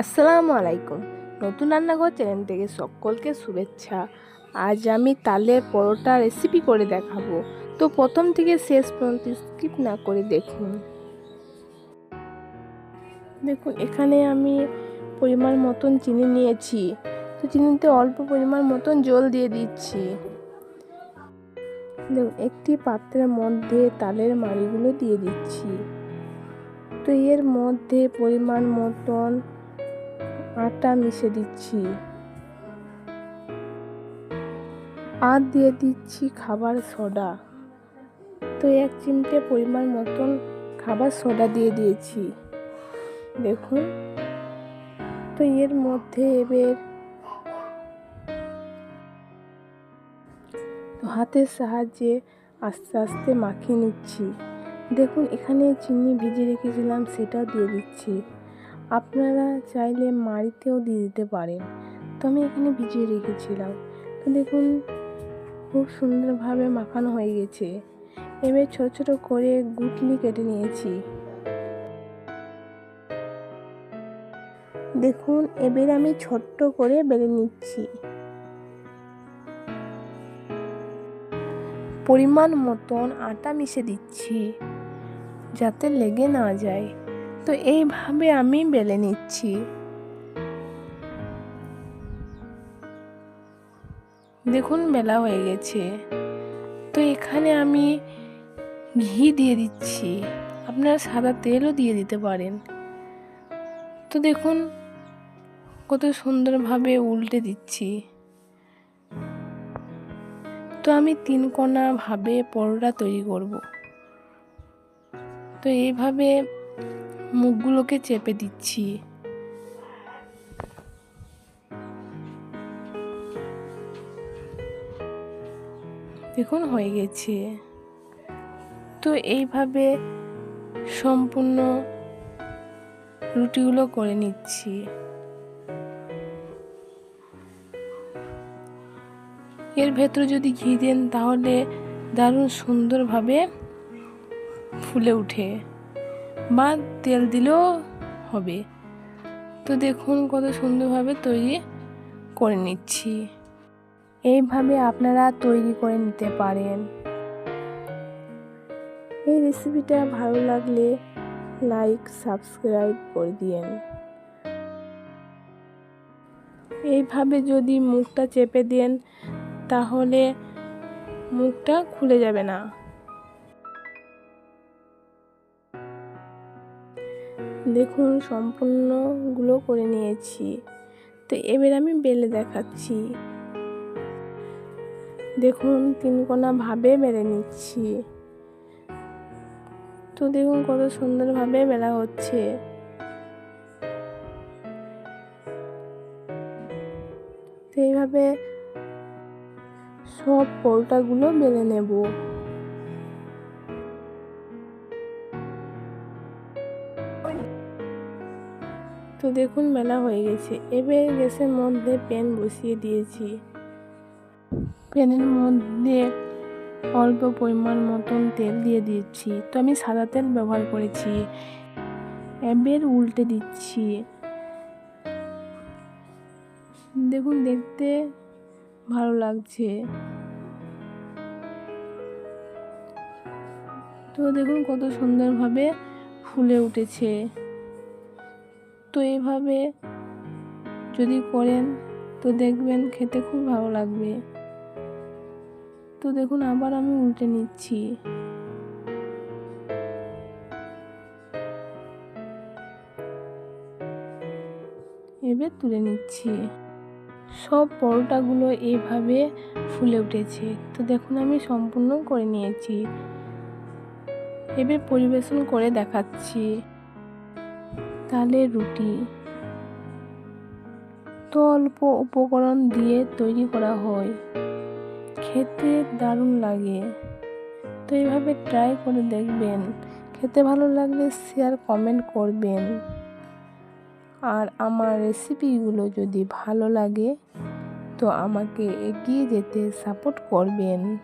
আসসালামু আলাইকুম। নতুন রান্নাঘর চ্যানেল থেকে সকলকে শুভেচ্ছা। আজ আমি তালের পরোটা রেসিপি করে দেখাবো। তো প্রথম থেকে শেষ পর্যন্ত স্কিপ না করে দেখুন। দেখুন, এখানে আমি পরিমাণ মতন চিনি নিয়েছি। তো চিনিতে অল্প পরিমাণ মতন জল দিয়ে দিচ্ছি। দেখুন, একটি পাত্রের মধ্যে তালের মাড়িগুলো দিয়ে দিচ্ছি। তো এর মধ্যে পরিমাণ মতন আটা মিশে দিচ্ছি। আর দিয়ে দিচ্ছি খাবার সোডা। তো এক চিমটে পরিমাণ মতন খাবার সোডা দিয়ে দিয়েছি। দেখুন। তো এর মধ্যে এবার হাতের সাহায্যে আস্তে আস্তে মাখিয়ে নিচ্ছি। দেখুন, এখানে চিনি ভিজিয়ে রেখেছিলাম সেটা দিয়ে দিচ্ছি। আপনারা চাইলে মাড়িতেও দিয়ে দিতে পারেন। তো আমি এখানে ভিজিয়ে রেখেছিলাম। তো দেখুন, খুব সুন্দরভাবে মাখানো হয়ে গেছে। এবার ছোট ছোট করে গুটলি কেটে নিয়েছি। দেখুন, এবার আমি ছোট্ট করে বেড়ে নিচ্ছি। পরিমাণ মতন আটা মিশে দিচ্ছি, যাতে লেগে না যায়। তো এইভাবে আমি বেলে নিচ্ছি। দেখুন, বেলা হয়ে গেছে। তো এখানে আমি ঘি দিয়ে দিচ্ছি। আপনারা সাদা তেলও দিয়ে দিতে পারেন। তো দেখুন, কত সুন্দরভাবে উল্টে দিচ্ছি। তো আমি তিন কোনা ভাবে পরোটা তৈরি করব। তো এইভাবে মুখগুলোকে চেপে দিচ্ছি। দেখুন, হয়ে গেছে। তো এইভাবে সম্পূর্ণ রুটিগুলো করে নিচ্ছি। এর ভেতরে যদি ঘি দেন, তাহলে দারুণ সুন্দরভাবে ফুলে উঠে বা তেল দিলেও হবে। তো দেখুন কত সুন্দরভাবে তৈরি করে নিচ্ছি। এইভাবে আপনারা তৈরি করে নিতে পারেন। এই রেসিপিটা ভালো লাগলে লাইক সাবস্ক্রাইব করে দিয়েন। এইভাবে যদি মুখটা চেপে দেন, তাহলে মুখটা খুলে যাবে না। দেখুন, সম্পূর্ণগুলো করে নিয়েছি। তো এবার আমি বেলে দেখাচ্ছি। দেখুন, তিন কোনা ভাবে বেলে নিচ্ছি। তো দেখুন, কত সুন্দরভাবে বেলা হচ্ছে। তো এইভাবে সব পরোটাগুলো বেলে নেব। তো দেখুন মেলা হয়ে গেছে। এবার গ্যাসের মধ্যে প্যান বসিয়ে দিয়েছি। প্যানের মধ্যে অল্প পরিমাণ মতন তেল দিয়ে দিচ্ছি। তো আমি সাদা তেল ব্যবহার করেছি। এবার উল্টে দিচ্ছি। দেখুন, দেখতে ভালো লাগছে। তো দেখুন কত সুন্দরভাবে ফুলে উঠেছে। তো এইভাবে যদি করেন, তো দেখবেন খেতে খুব ভালো লাগবে। তো দেখুন, আবার আমি উল্টে নিচ্ছি। এবার তুলে নিচ্ছি। সব পরোটাগুলো এইভাবে ফুলে উঠেছে। তো দেখুন, আমি সম্পূর্ণ করে নিয়েছি। এবার পরিবেশন করে দেখাচ্ছি। তাহলে রুটি। তো অল্প উপকরণ দিয়ে তৈরি করা হয়। খেতে দারুণ লাগে। তো এইভাবে ট্রাই করে দেখবেন। খেতে ভালো লাগলে শেয়ার কমেন্ট করবেন। আর আমার রেসিপিগুলো যদি ভালো লাগে, তো আমাকে এগিয়ে যেতে সাপোর্ট করবেন।